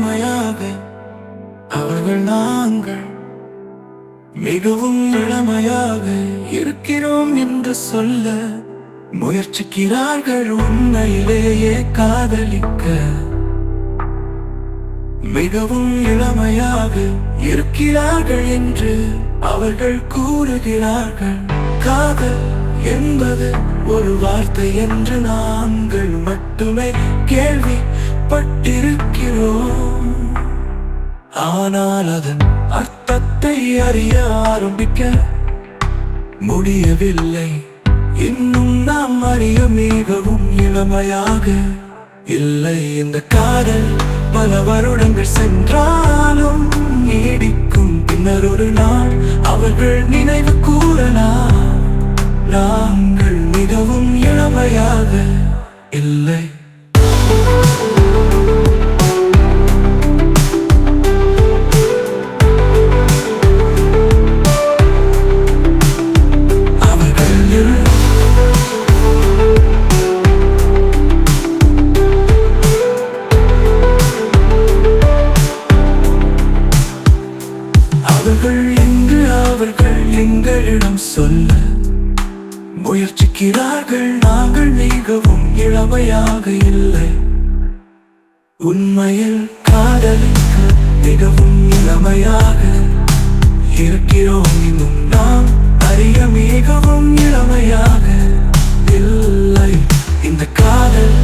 இளமையாக அவர்கள் நாங்கள் மிகவும் இளமையாக இருக்கிறோம் என்று சொல்ல முயற்சிக்கிறார்கள் உண்மையிலேயே காதலிக்க. மிகவும் இளமையாக இருக்கிறார்கள் என்று அவர்கள் கூறுகிறார்கள். காதல் என்பது ஒரு வார்த்தை என்று நாங்கள் மட்டுமே கேள்வி கேள்விப்பட்டிருக்கிறோம் ஆனால் அதன் அர்த்தத்தை அறிய ஆரம்பிக்க முடியவில்லை. இன்னும் நாம் அறிய மிகவும் இளமையாக இல்லை. இந்த காதல் பல வருடங்கள் சென்றாலும் நீடிக்கும். பின்னர் ஒரு நாள் அவர்கள் நினைவு கூறலாம். நாங்கள் மிகவும் இளமையாக இல்லை. அவர்கள் எங்களிடம் சொல்ல முயற்சிக்கிறார்கள். நாங்கள் மிகவும் இளவையாக இல்லை. உண்மையில் காதலுக்கு மிகவும் இளமையாக இருக்கிறோம். இன்னும் நாம் அறிய மிகவும் இளமையாக இல்லை. இந்த காதல்